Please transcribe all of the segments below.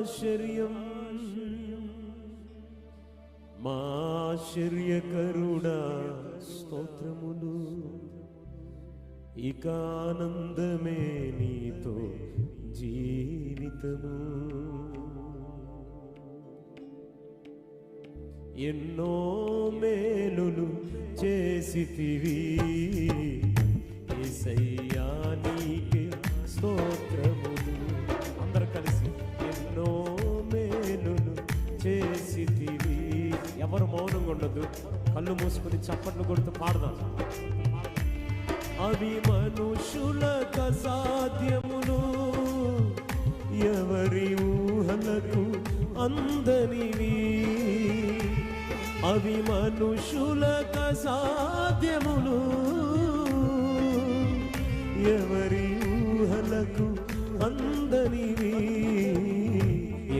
ఆశ్చర్యం మాశ్చర్యకరుడా స్తోత్రములు ఇక ఆనందమే నీతో జీవితము ఎన్నో మేలులు చేసితివి చేసుకుని చప్పట్లు కొడుతూ పాడదాం. అవి మనుషులక సాధ్యమును ఎవరి ఊహలకు అందనివి? అవి మనుషులక సాధ్యమును ఎవరి ఊహలకు అందనివి?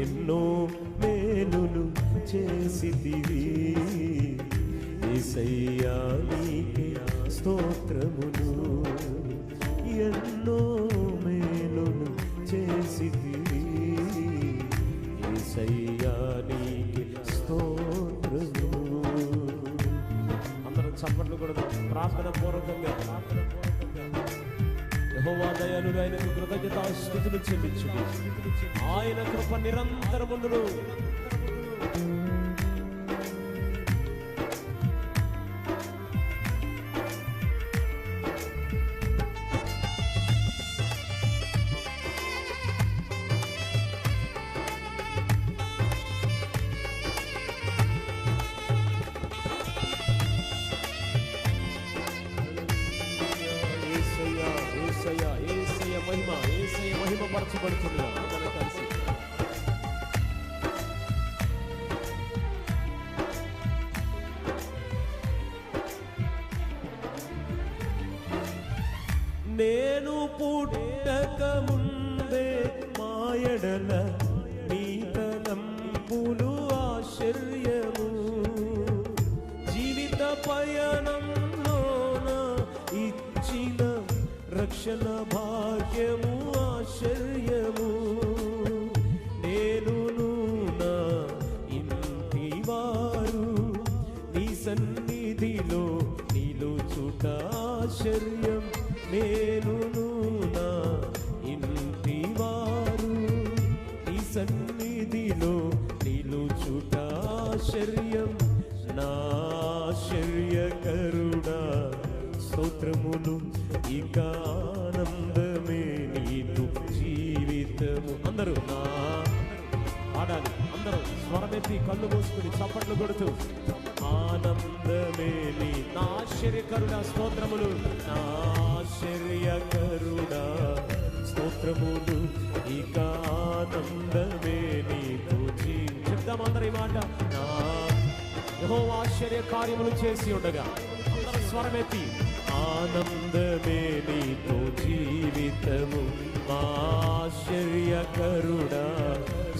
ఎన్నో మేలులు చేసిదివి ఏసయ్యా నీకే స్తోత్రములు. ఎన్నో మేలును చేసిదివి ఏసయ్యా నీకే స్తోత్రము అందరం చప్పట్లు కూడా ప్రార్థన పూర్వకంగా. యహోవాదయాలు దయాళుడు ఆయనకు కృతజ్ఞత స్థుతులు చెల్లించు ఆయన కృప నిరంతరముండును మహిమ కలిసి. నేను పుట్టక ముందే మాయడల రక్షణ భాగ్యము ఆశ్చర్యము. నేను నా ఇంటి వారు నీ సన్నిధిలో నిలుచుట ఆశ్చర్యం. నేను నా ఇంటి వారు నీ సన్నిధిలో నిలుచుట ఆశ్చర్యం. నా స్తోత్రములు ఇక ఆనందమే నీకు జీవితము. అందరూ ఆడాలి అందరూ స్వరమెత్తి కళ్ళు మూసుకుని చప్పట్లు కొడుతూ ఆనందమే నీ నా ఆశ్చర్యకరుడా స్తోత్రములు నా ఆశ్చర్యకరుడా స్తోత్రములు ఇక ఆనందమే నీకు జీ చెప్దాం మాట. నా యెహోవా ఆశ్చర్య కార్యములు చేసి ఉండగా అందరూ స్వరమెత్తి ఆనందమే నీతో జీవితము. ఆశ్చర్య కరుణ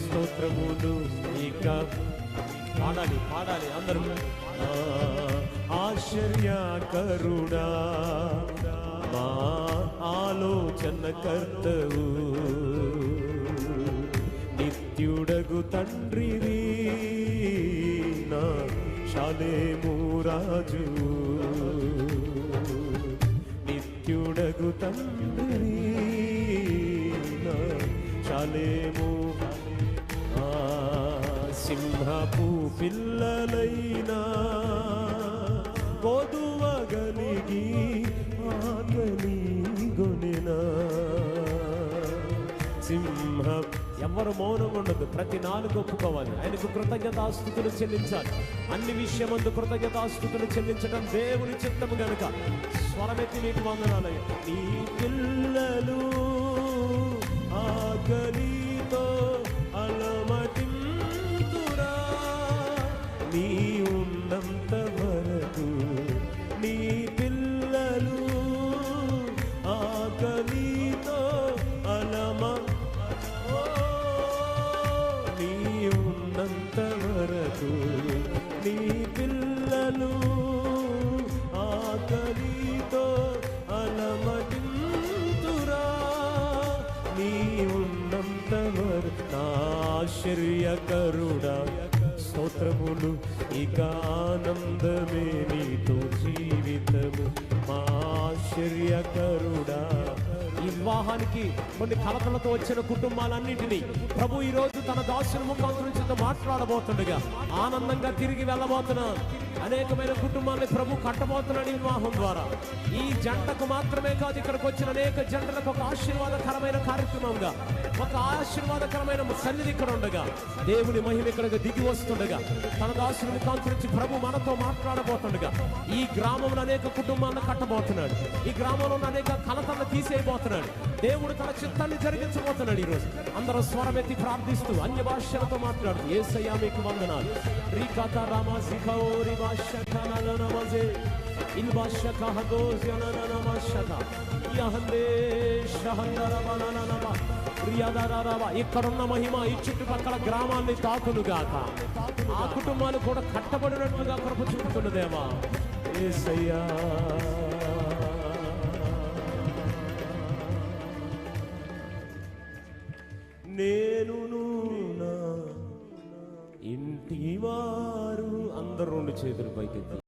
స్తోత్రములు ఇక పాడాలి పాడాలి అందరూ. ఆశ్చర్య కరుణ. మా ఆలోచన కర్తవు నిత్యుడగు తండ్రివి శాలేము రాజు నిత్యుడగు తండ్రి. నా శాలేము సింహపు పిల్లలైనా కొదువగలిగి ఆగలి గొనినా. సింహ ఎవరు మౌనం ఉండదు. ప్రతి నాలుగు ఒప్పుకోవాలి. ఆయనకు కృతజ్ఞతాస్థుతులు చెల్లించాలి. అన్ని విషయమందు కృతజ్ఞతాస్థుతులు చెల్లించడం దేవుని చిత్తము గనుక. స్వరమెత్తి నీకు వందనాలయ్య. నీ పిల్లలు ఆకలితో అలమటింతురా. నీ ఉన్నంత ఉన్నంతవర్ నీ ఉన్నంత ఆశ్చర్యకరుడా స్తోత్రములు ఇక ఆనందమే నీతో జీవితము. ఆశ్చర్యకరుడా ఈ వివాహానికి కొన్ని కలకలతో వచ్చిన కుటుంబాలన్నింటినీ ప్రభు ఈ రోజు తన దాసుని ముఖాంతరం చేత మాట్లాడబోతుండగా ఆనందంగా తిరిగి వెళ్ళబోతున్నాను అనేకమైన కుటుంబాన్ని ప్రభు కట్టబోతున్నాడు వివాహం ద్వారా. ఈ జంటకు మాత్రమే కాదు ఇక్కడికి వచ్చిన అనేక జంటలకు ఒక ఆశీర్వాదకరమైన కార్యక్రమంగా ఒక ఆశీర్వాదకరమైన సన్నిధి ఇక్కడ ఉండగా దేవుని మహిమ ఇక్కడికి దిగి వస్తుండగా తన దాసుని ముఖాంతరం ప్రభు మనతో మాట్లాడబోతుండగా ఈ గ్రామంలో అనేక కుటుంబాలను కట్టబోతున్నాడు. ఈ గ్రామంలో ఉన్న అనేక కలతలను తీసేయబోతున్నాడు. దేవుడు తన చిత్తాన్ని జరిగించబోతున్నాడు ఈరోజు. అందరూ స్వరమెత్తి ప్రార్థిస్తూ అన్య భాషలతో మాట్లాడుతూ ఏసయ్యా మీకు వందనాలు. రీకాత రామ సిఖోరి భాష నమజే ఇల్ భాష కహదో నమషక యహందే షహందర బనననమ ప్రియదరరవ ఇక్కడున్న మహిమ ఈ చుట్టుపక్కల గ్రామాన్ని తాకునుగాక. ఆ కుటుంబాలు కూడా కట్టబడినట్లుగా కృప చూపుతున్నదేమా? ఏసయ్యా. చేతులు పైకెత్తి